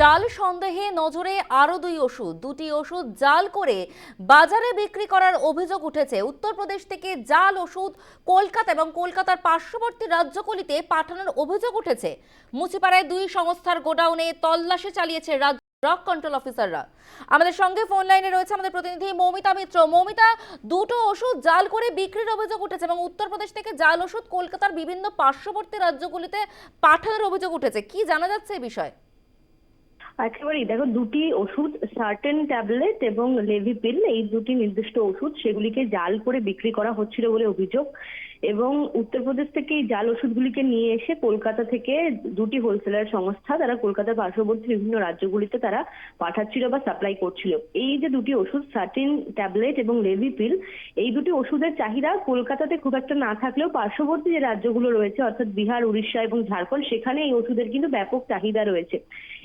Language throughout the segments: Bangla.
জাল সন্দেহে নজরে আরও দুই ওষুধ, দুটি ওষুধ জাল করে বাজারে বিক্রি করার অভিযোগ উঠেছে। উত্তরপ্রদেশ থেকে জাল ওষুধ কলকাতা এবং কলকাতার পার্শ্ববর্তী রাজ্যগুলিতে পাঠানোর অভিযোগ উঠেছে। মুচিপাড়ায় দুই সংস্থার গোডাউনে তল্লাশি চালিয়েছে রাজ্য ড্রাগ কন্ট্রোল অফিসাররা আমাদের সঙ্গে ফোন লাইনে রয়েছে আমাদের প্রতিনিধি মৌমিতা মিত্র। মৌমিতা, দুটো ওষুধ জাল করে বিক্রির অভিযোগ উঠেছে এবং উত্তরপ্রদেশ থেকে জাল ওষুধ কলকাতার বিভিন্ন পার্শ্ববর্তী রাজ্যগুলিতে পাঠানোর অভিযোগ উঠেছে। কি জানা যাচ্ছে এই বিষয়ে? একেবারেই। দেখো, দুটি ওষুধ সার্টেন ট্যাবলেট এবং লেভিপিল এই দুটি নির্দিষ্ট ওষুধ, সেগুলিকে জাল করে বিক্রি করা হচ্ছিল বলে অভিযোগ। এবং উত্তরপ্রদেশ থেকে এই জাল ওষুধগুলিকে নিয়ে এসে কলকাতা থেকে দুটি হোলসেলার সংস্থা তারা কলকাতার পার্শ্ববর্তী বিভিন্ন রাজ্যগুলিতে তারা পাঠাচ্ছিল বা সাপ্লাই করছিল। এই যে দুটি ওষুধ সার্টিন ট্যাবলেট এবং লেভিপিল এই দুটি ওষুধের চাহিদা কলকাতাতে খুব একটা না থাকলেও পার্শ্ববর্তী যে রাজ্যগুলো রয়েছে, অর্থাৎ বিহার, উড়িষ্যা এবং ঝাড়খণ্ড, সেখানে এই ওষুধের কিন্তু ব্যাপক চাহিদা রয়েছে।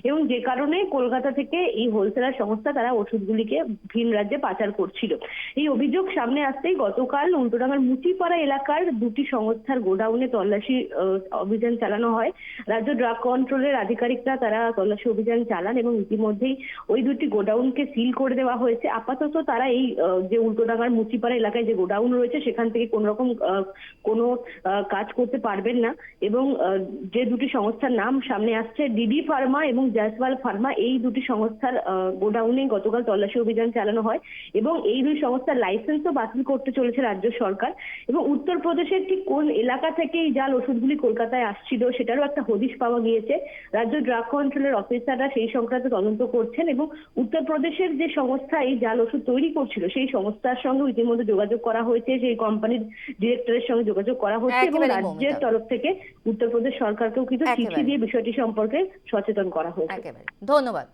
এবং যে কারণে কলকাতা থেকে এই হোলসেলার সংস্থা তারা ওষুধগুলিকে ভিন রাজ্যে পাচার করছিল। এই অভিযোগ সামনে আসতেই গতকাল উল্টোডাঙ্গার মুচিপাড়া এলাকার দুটি সংস্থার গোডাউনে তল্লাশি অভিযান চালানো হয়। রাজ্য ড্রাগ কন্ট্রোলের আধিকারিকরা তারা তল্লাশি অভিযান চালান এবং ইতিমধ্যেই ওই দুটি গোডাউনকে সিল করে দেওয়া হয়েছে। আপাতত তারা এই যে উল্টোডাঙ্গার মুচিপাড়া এলাকায় যে গোডাউন রয়েছে, সেখান থেকে কোনো রকম কোনো কাজ করতে পারবেন না। এবং যে দুটি সংস্থার নাম সামনে আসছে, ডিডি ফার্মা এবং জয়সওয়াল ফার্মা এই দুটি সংস্থার গোডাউনে গতকাল তল্লাশি অভিযান চালানো হয় এবং এই দুই সংস্থার লাইসেন্সও বাতিল করতে চলেছে রাজ্য সরকার। এবং উত্তরপ্রদেশের ঠিক কোন এলাকা থেকে এই জাল ওষুধগুলি কলকাতায় আসছিল সেটারও একটা হদিশ পাওয়া গিয়েছে। রাজ্য ড্রাগ কন্ট্রোলের অফিসাররা সেই সংক্রান্ত তদন্ত করছেন এবং উত্তরপ্রদেশের যে সংস্থা এই জাল ওষুধ তৈরি করছিল সেই সংস্থার সঙ্গে ইতিমধ্যে যোগাযোগ করা হয়েছে সেই কোম্পানির ডিরেক্টরের সঙ্গে যোগাযোগ করা হচ্ছে এবং রাজ্যের তরফ থেকে উত্তরপ্রদেশ সরকারকেও কিন্তু চিঠি দিয়ে বিষয়টি সম্পর্কে সচেতন করা হয়েছে। ধন্যবাদ।